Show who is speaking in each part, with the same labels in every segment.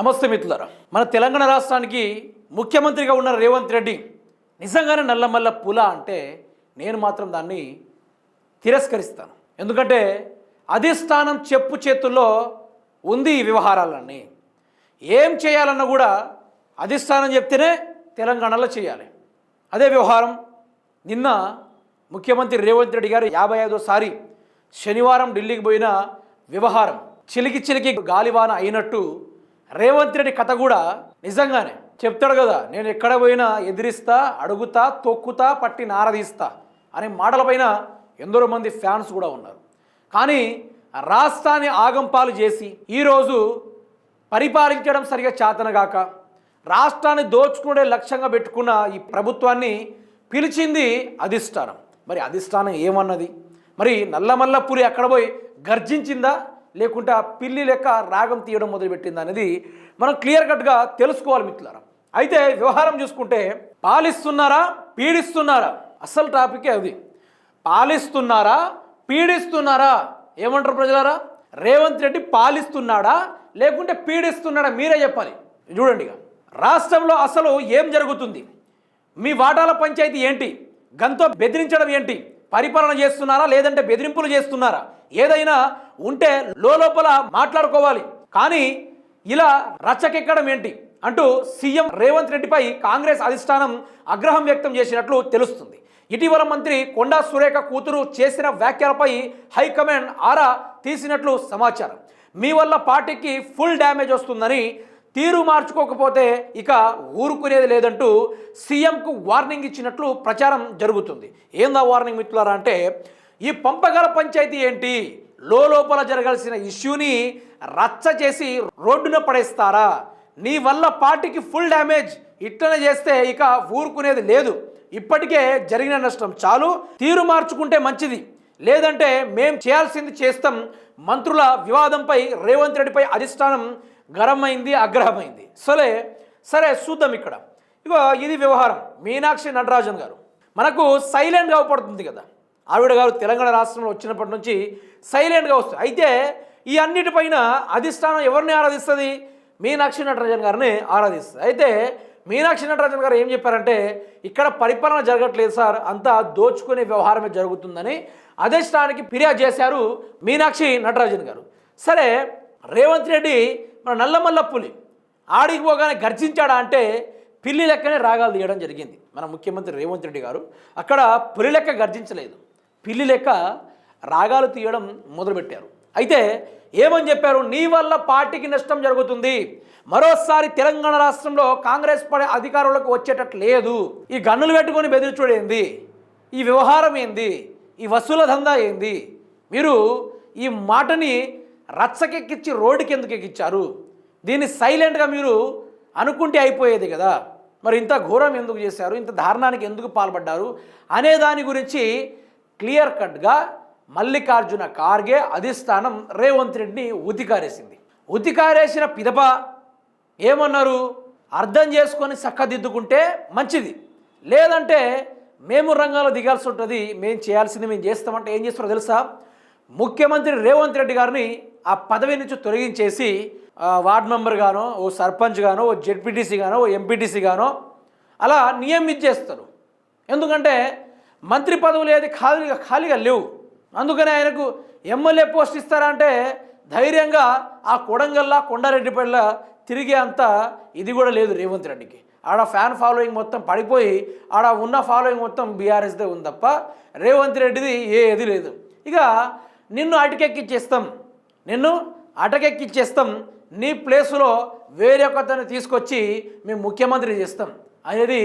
Speaker 1: నమస్తే మిత్రులారా. మన తెలంగాణ రాష్ట్రానికి ముఖ్యమంత్రిగా ఉన్న రేవంత్ రెడ్డి నిజంగానే నల్లమల్ల పుల అంటే నేను మాత్రం దాన్ని తిరస్కరిస్తాను. ఎందుకంటే అధిష్టానం చెప్పు చేతుల్లో ఉంది ఈ వ్యవహారాలన్నీ. ఏం చేయాలన్నా కూడా అధిష్టానం చెప్తేనే తెలంగాణలో చేయాలి. అదే వ్యవహారం నిన్న ముఖ్యమంత్రి రేవంత్ రెడ్డి గారు యాభై ఐదోసారి శనివారం ఢిల్లీకి పోయిన వ్యవహారం. చిలికి చిలికి గాలివాన అయినట్టు రేవంత్ రెడ్డి కథ కూడా నిజంగానే చెప్తాడు కదా నేను ఎక్కడ పోయినా ఎదిరిస్తా అడుగుతా తొక్కుతా పట్టి నారదీస్తా అనే మాటలపైన ఎందరో మంది ఫ్యాన్స్ కూడా ఉన్నారు. కానీ రాష్ట్రాన్ని ఆగంపాలు చేసి ఈరోజు పరిపాలించడం సరిగా చేతనగాక రాష్ట్రాన్ని దోచుకునే లక్ష్యంగా పెట్టుకున్న ఈ ప్రభుత్వాన్ని పిలిచింది అధిష్టానం. మరి అధిష్టానం ఏమన్నది? మరి నల్లమల్ల పులి అక్కడ పోయి గర్జించిందా? లేకుంటే ఆ పిల్లి లెక్క రాగం తీయడం మొదలుపెట్టింది అనేది మనం క్లియర్ కట్గా తెలుసుకోవాలి మిత్రులారా. అయితే వ్యవహారం చూసుకుంటే పాలిస్తున్నారా పీడిస్తున్నారా? అసలు టాపికే అది. పాలిస్తున్నారా పీడిస్తున్నారా? ఏమంటారు ప్రజలారా? రేవంత్ రెడ్డి పాలిస్తున్నాడా లేకుంటే పీడిస్తున్నాడా? మీరే చెప్పాలి. చూడండి ఇక. రాష్ట్రంలో అసలు ఏం జరుగుతుంది? మీ వాటాల పంచాయతీ ఏంటి? గంతో బెదిరించడం ఏంటి? పరిపాలన చేస్తున్నారా లేదంటే బెదిరింపులు చేస్తున్నారా? ఏదైనా ఉంటే లోపల మాట్లాడుకోవాలి. కానీ ఇలా రచ్చకెక్కడం ఏంటి అంటూ సీఎం రేవంత్ రెడ్డిపై కాంగ్రెస్ అధిష్టానం ఆగ్రహం వ్యక్తం చేసినట్లు తెలుస్తుంది. ఇటీవల మంత్రి కొండా సురేఖ కూతురు చేసిన వ్యాఖ్యలపై హైకమాండ్ ఆరా తీసినట్లు సమాచారం. మీ వల్ల పార్టీకి ఫుల్ డ్యామేజ్ వస్తుందని తీరు మార్చుకోకపోతే ఇక ఊరుకునేది లేదంటూ సీఎంకు వార్నింగ్ ఇచ్చినట్లు ప్రచారం జరుగుతుంది. ఏందా వార్నింగ్ మిత్రులారా అంటే ఈ పంపగల పంచాయతీ ఏంటి? లోపల జరగాల్సిన ఇష్యూని రచ్చ చేసి రోడ్డున పడేస్తారా? నీ వల్ల పార్టీకి ఫుల్ డ్యామేజ్. ఇట్లనే చేస్తే ఇక ఊరుకునేది లేదు. ఇప్పటికే జరిగిన నష్టం చాలు. తీరు మార్చుకుంటే మంచిది. లేదంటే మేం చేయాల్సింది చేస్తాం. మంత్రుల వివాదంపై రేవంత్ రెడ్డిపై అధిష్టానం గరమైంది అగ్రహమైంది సరే సరే చూద్దాం ఇక్కడ. ఇగో ఇది వ్యవహారం. మీనాక్షి నటరాజన్ గారు. మనకు సైలెంట్గా అవపడుతుంది కదా. ఆవిడ గారు తెలంగాణ రాష్ట్రంలో వచ్చినప్పటి నుంచి సైలెంట్గా వస్తుంది అయితే ఈ అన్నిటిపైన అధిష్టానం ఎవరిని ఆరాధిస్తుంది? మీనాక్షి నటరాజన్ గారిని ఆరాధిస్తుంది. అయితే మీనాక్షి నటరాజన్ గారు ఏం చెప్పారంటే ఇక్కడ పరిపాలన జరగట్లేదు సార్ అంతా దోచుకునే వ్యవహారమే జరుగుతుందని అధిష్టానానికి ఫిర్యాదు చేశారు మీనాక్షి నటరాజన్ గారు. సరే రేవంత్ రెడ్డి మన నల్లమల్ల పులి ఆడికి పోగానే గర్జించాడా అంటే పిల్లి లెక్కనే రాగాలు తీయడం జరిగింది. మన ముఖ్యమంత్రి రేవంత్ రెడ్డి గారు అక్కడ పులి లెక్క గర్జించలేదు. పిల్లి లెక్క రాగాలు తీయడం మొదలుపెట్టారు. అయితే ఏమని చెప్పారు? నీ వల్ల పార్టీకి నష్టం జరుగుతుంది. మరోసారి తెలంగాణ రాష్ట్రంలో కాంగ్రెస్ పడే అధికారులకు వచ్చేటట్టు లేదు. ఈ గన్నులు పెట్టుకొని బెదిరించుడేంది ఈ వ్యవహారం ఏంది? ఈ వసూల దందా ఏంది? మీరు ఈ మాటని రచ్చకెక్కించి రోడ్డుకి ఎందుకు ఎక్కించారు దీన్ని సైలెంట్గా మీరు అనుకుంటే అయిపోయేది కదా. మరి ఇంత ఘోరం ఎందుకు చేశారు? ఇంత దారుణానికి ఎందుకు పాల్పడ్డారు? అనే దాని గురించి క్లియర్ కట్గా మల్లికార్జున ఖార్గే అధిష్టానం రేవంత్ రెడ్డిని ఉతికారేసింది. ఉతికారేసిన పిదప ఏమన్నారు? అర్థం చేసుకొని చక్కదిద్దుకుంటే మంచిది. లేదంటే మేము రంగంలో దిగాల్సి ఉంటుంది మేము చేయాల్సింది మేము చేస్తామంటే ఏం చేస్తారో తెలుసా? ముఖ్యమంత్రి రేవంత్ రెడ్డి గారిని ఆ పదవి నుంచి తొలగించేసి వార్డ్ మెంబర్ గానో ఓ సర్పంచ్ గానో ఓ జెడ్పీటీసీ గానో ఓ ఎంపీటీసీ గానో అలా నియమించేస్తారు ఎందుకంటే మంత్రి పదవులు ఏది ఖాళీగా ఖాళీగా లేవు. అందుకని ఆయనకు ఎమ్మెల్యే పోస్ట్ ఇస్తారంటే ధైర్యంగా ఆ కొడంగల్లా కొండారెడ్డిపల్లి తిరిగే అంత ఇది కూడా లేదు రేవంత్ రెడ్డికి. ఆడ ఫ్యాన్ ఫాలోయింగ్ మొత్తం పడిపోయి ఆడ ఉన్న ఫాలోయింగ్ మొత్తం బీఆర్ఎస్దే ఉంది తప్ప రేవంత్ రెడ్డిది ఏది లేదు. ఇక నిన్ను అటుకెక్కిచ్చేస్తాం. నిన్ను అటకెక్కిచ్చేస్తాం. నీ ప్లేసులో వేరే ఒకతను తీసుకొచ్చి మేము ముఖ్యమంత్రి చేస్తాం అనేది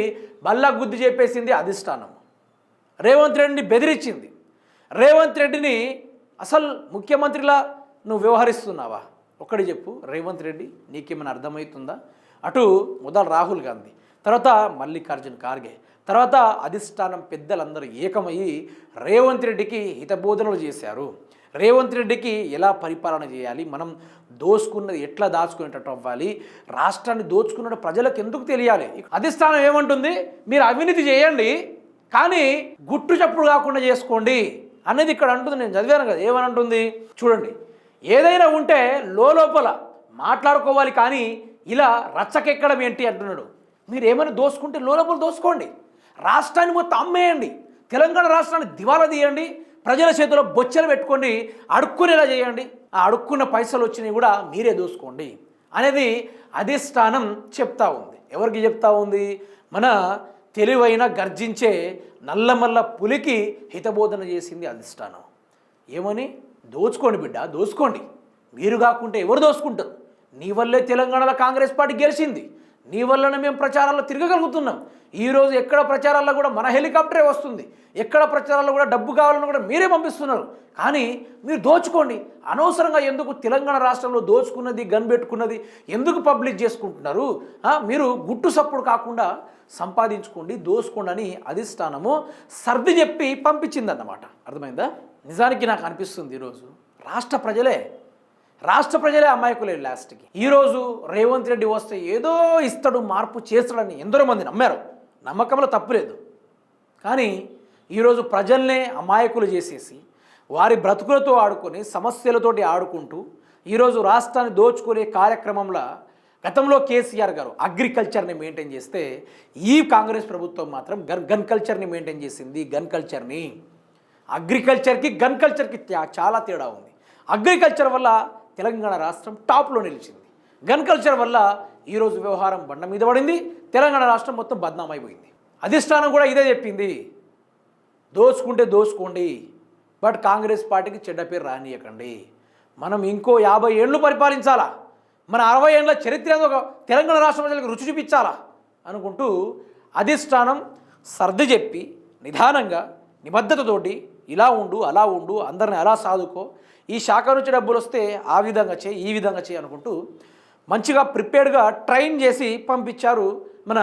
Speaker 1: బల్లా గుద్ది చెప్పేసింది అధిష్టానం. రేవంత్ రెడ్డిని బెదిరించింది. రేవంత్ రెడ్డిని అసలు ముఖ్యమంత్రిలా నువ్వు వ్యవహరిస్తున్నావా? ఒక్కడి చెప్పు రేవంత్ రెడ్డి నీకేమైనా అర్థమవుతుందా? అటు మొదలు రాహుల్ గాంధీ తర్వాత మల్లికార్జున్ ఖార్గే తర్వాత అధిష్టానం పెద్దలందరూ ఏకమయ్యి రేవంత్ రెడ్డికి హితబోధనలు చేశారు. రేవంత్ రెడ్డికి ఎలా పరిపాలన చేయాలి? మనం దోచుకున్నది ఎట్లా దాచుకునేటట్టు అవ్వాలి? రాష్ట్రాన్ని దోచుకున్నట్టు ప్రజలకు ఎందుకు తెలియాలి? అధిష్టానం ఏమంటుంది? మీరు అవినీతి చేయండి కానీ గుట్టు చప్పుడు కాకుండా చేసుకోండి అనేది ఇక్కడ అంటుంది. నేను చదివాను కదా ఏమని అంటుంది? చూడండి ఏదైనా ఉంటే లోపల మాట్లాడుకోవాలి కానీ ఇలా రచ్చకెక్కడం ఏంటి అంటున్నాడు. మీరు ఏమైనా దోసుకుంటే లోపల దోసుకోండి. రాష్ట్రాన్ని మొత్తం అమ్మేయండి. తెలంగాణ రాష్ట్రాన్ని దివాలా తీయండి. ప్రజల చేతిలో బొచ్చలు పెట్టుకొని అడుక్కునేలా చేయండి. ఆ అడుక్కున్న పైసలు వచ్చినవి కూడా మీరే దూసుకోండి అనేది అధిష్టానం చెప్తా ఉంది. ఎవరికి చెప్తా ఉంది? మన తెలివైన గర్జించే నల్లమల్ల పులికి హితబోధన చేసింది అధిష్టానం. ఏమని? దోచుకోండి బిడ్డ దోచుకోండి మీరు కాకుంటే ఎవరు దోచుకుంటారు నీ వల్లే తెలంగాణలో కాంగ్రెస్ పార్టీ గెలిచింది. నీ వల్లనే మేము ప్రచారాల్లో తిరగగలుగుతున్నాం. ఈరోజు ఎక్కడ ప్రచారాల్లో కూడా మన హెలికాప్టరే వస్తుంది. ఎక్కడ ప్రచారాల్లో కూడా డబ్బు కావాలని కూడా మీరే పంపిస్తున్నారు. కానీ మీరు దోచుకోండి. అనవసరంగా ఎందుకు తెలంగాణ రాష్ట్రంలో దోచుకున్నది గన్ పెట్టుకున్నది ఎందుకు పబ్లిక్ చేసుకుంటున్నారు? మీరు గుట్టు సప్పుడు కాకుండా సంపాదించుకోండి దోచుకోండి అని అధిష్టానము సర్ది చెప్పి పంపించిందన్నమాట. అర్థమైందా? నిజానికి నాకు అనిపిస్తుంది ఈరోజు. రాష్ట్ర ప్రజలే రాష్ట్ర ప్రజలే అమాయకులే లాస్ట్కి. ఈరోజు రేవంత్ రెడ్డి వస్తే ఏదో ఇస్తాడు మార్పు చేస్తాడని ఎందరో మంది నమ్మారు. నమ్మకంలో తప్పులేదు కానీ ఈరోజు ప్రజల్నే అమాయకులు చేసేసి వారి బ్రతుకులతో ఆడుకొని సమస్యలతోటి ఆడుకుంటూ ఈరోజు రాష్ట్రాన్ని దోచుకునే కార్యక్రమంలో గతంలో కేసీఆర్ గారు అగ్రికల్చర్ని మెయింటైన్ చేస్తే ఈ కాంగ్రెస్ ప్రభుత్వం మాత్రం గన్ గన్ కల్చర్ని మెయింటైన్ చేసింది గన్ కల్చర్ని. అగ్రికల్చర్కి గన్ కల్చర్కి చాలా తేడా ఉంది. అగ్రికల్చర్ వల్ల తెలంగాణ రాష్ట్రం టాప్లో నిలిచింది. గన్ కల్చర్ వల్ల ఈరోజు వ్యవహారం బండ మీద పడింది. తెలంగాణ రాష్ట్రం మొత్తం బద్నామైపోయింది. అధిష్టానం కూడా ఇదే చెప్పింది. దోచుకుంటే దోచుకోండి. బట్ కాంగ్రెస్ పార్టీకి చెడ్డ పేరు రానియకండి. మనం ఇంకో యాభై ఏళ్ళు పరిపాలించాలా? మన అరవై ఏళ్ళ చరిత్ర ఒక తెలంగాణ రాష్ట్ర ప్రజలకు రుచి చూపించాలా? అనుకుంటూ అధిష్టానం సర్ది చెప్పి నిదానంగా నిబద్ధతతోటి ఇలా ఉండు అలా ఉండు అందరిని అలా సాదుకో. ఈ శాఖ నుంచి డబ్బులు వస్తే ఆ విధంగా చేయి ఈ విధంగా చేయి అనుకుంటూ మంచిగా ప్రిపేర్డ్గా ట్రైన్ చేసి పంపించారు మన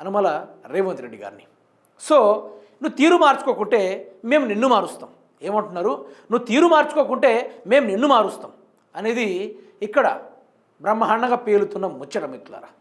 Speaker 1: అనుమల రేవంత్ రెడ్డి గారిని. సో నువ్వు తీరు మార్చుకోకుంటే మేము నిన్ను మారుస్తాం. ఏమంటున్నారు? నువ్వు తీరు మార్చుకోకుంటే మేము నిన్ను మారుస్తాం. అనేది ఇక్కడ బ్రహ్మాండంగా పేలుతున్న ముచ్చట మిత్రులారా.